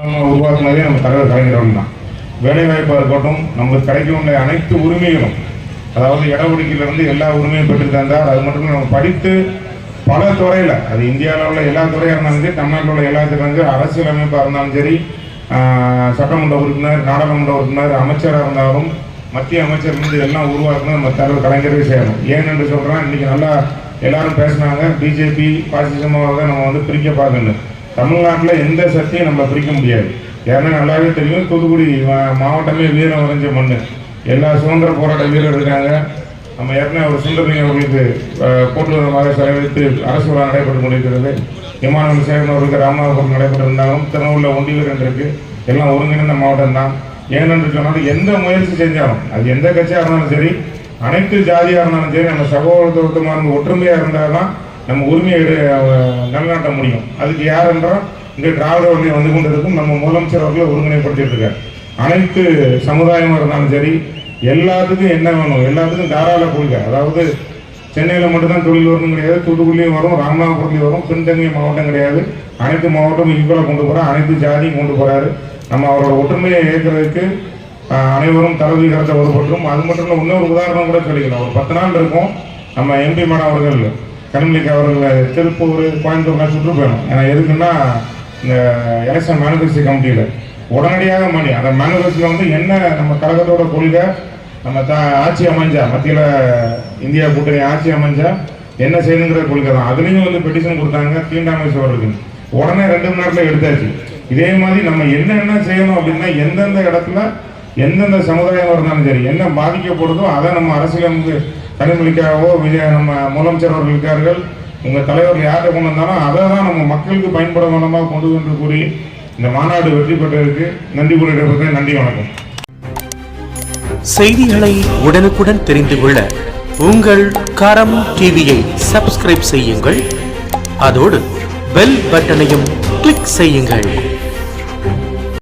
நம்ம உருவாக்குனாலே நம்ம தலைவர் கலைஞர்கள் தான் வேலைவாய்ப்பாக இருக்கட்டும் நமக்கு கிடைக்க உள்ள அனைத்து உரிமைகளும் அதாவது இடஒதுக்கீட்டிலிருந்து எல்லா உரிமையும் பெற்று அது மட்டும் நம்ம படித்து பல துறையில் அது இந்தியாவில் உள்ள எல்லா துறையாக இருந்தாலும் சரி தமிழ்நாட்டில் உள்ள எல்லா துறையும் அரசியலமைப்பாக இருந்தாலும் சரி சட்டமன்ற உறுப்பினர் நாடாளுமன்ற உறுப்பினர் அமைச்சராக இருந்தாலும் மத்திய அமைச்சர் இருந்து எல்லாம் உருவாக்கணும் நம்ம தலைவர் கலைஞரே செய்யணும். ஏன் என்று சொல்கிறேன் இன்றைக்கி நல்லா எல்லாரும் பேசினாங்க பிஜேபி பாசிசமாக நம்ம வந்து பிரிக்க பார்க்கணும். தமிழ்நாட்டில் எந்த சக்தியும் நம்ம பிரிக்க முடியாது. ஏன்னா நல்லாவே தெரியும். தூத்துக்குடி மா- மாவட்டமே வீரம் வரைஞ்ச மண் எல்லா சுதந்திர போராட்ட வீரர் இருக்காங்க. நம்ம ஏற்கனவே ஒரு சுந்தரலிங்க அவர்களுக்கு அஹ், செலவழித்து அரசு விழா நடைபெற்று கொண்டிருக்கிறது விமானம் சேகரன் அவர்களுக்கு ராமநாதபுரம் நடைபெற்றிருந்தாலும் திருநூரில் ஒண்டிவீரன் இருக்கு எல்லாம் ஒருங்கிணைந்த மாவட்டம் தான். ஏனென்று சொன்னாலும் எந்த முயற்சி செஞ்சாலும் அது எந்த கட்சியாக இருந்தாலும் சரி அனைத்து ஜாதியாக இருந்தாலும் சரி நம்ம சகோதரத்துவமாக இருந்து ஒற்றுமையாக இருந்தால் தான் நம்ம உரிமையை நிலநாட்ட முடியும். அதுக்கு யார் என்றால் இங்கே திராவிட வழியை வந்து கொண்டிருக்கும் நம்ம முதலமைச்சர் அவர்களை ஒருங்கிணைப்படுத்திட்டு அனைத்து சமுதாயமாக இருந்தாலும் சரி எல்லாத்துக்கும் என்ன வேணும்? எல்லாத்துக்கும் தாராள கொள்கை அதாவது சென்னையில் மட்டும்தான் தொழில் வரணும் கிடையாது தூத்துக்குடியும் வரும் ராமநாதபுரத்துலையும் வரும் பின்தங்கிய மாவட்டம் கிடையாது. அனைத்து மாவட்டமும் ஈக்குவலாக கொண்டு போகிறார் அனைத்து ஜாதியும் கொண்டு போகிறாரு நம்ம அவரோட ஒற்றுமையை ஏற்கிறதுக்கு அனைவரும் தலைவி கருத்தை ஒருபற்றும் அது மட்டும் இல்லை இன்னொரு உதாரணம் கூட சொல்லிக்கலாம் ஒரு பத்து நாள் இருக்கும். நம்ம எம்பி மேடம் அவர்கள் கனிமொழிக்கு அவர்கள் திருப்பூர் கோயம்புத்தூர்லாம் போயிடும் ஏன்னா எதுக்குன்னா இந்த எலெக்ஷன் மேனுஃபேக்சரிங் கமிட்டியில். உடனடியாக மணி அந்த மேனிஃபெஸ்டோவில் வந்து என்ன நம்ம கழகத்தோட கொள்கை நம்ம த ஆட்சி அமைஞ்சா மத்தியில் இந்தியா கூட்டணி ஆட்சி அமைஞ்சா என்ன செய்யணுங்கிற கொள்கை தான். அதுலேயும் வந்து பெட்டிஷன் கொடுத்தாங்க தீண்டாமை சோழருக்கு உடனே ரெண்டு மணி நேரத்தில் எடுத்தாச்சு. இதே மாதிரி நம்ம என்னென்ன செய்யணும் அப்படின்னா எந்தெந்த இடத்துல எந்தெந்த சமுதாயம் இருந்தாலும் சரி என்ன பாதிக்கப்படுதோ அதை நம்ம அரசியலமைப்பு கனிமொழிக்காகவோ விஜய் நம்ம முதலமைச்சர் அவர்கள் இருக்கார்கள் உங்கள் தலைவர் யார்கிட்ட கொண்டு வந்தாலும் அதை தான் நம்ம மக்களுக்கு பயன்பட வேண்டமாக கொண்டு வந்து கூறி இந்த மாநாடு வெற்றி பெற்றதற்கு நன்றி கூறியிருப்பதை நன்றி வணக்கம். செய்திகளை உடனுக்குடன் தெரிந்து கொள்ள உங்கள் கரம் டிவியை சப்ஸ்கிரைப் செய்யுங்கள். அதோடு பெல் பட்டனையும் கிளிக் செய்யுங்கள்.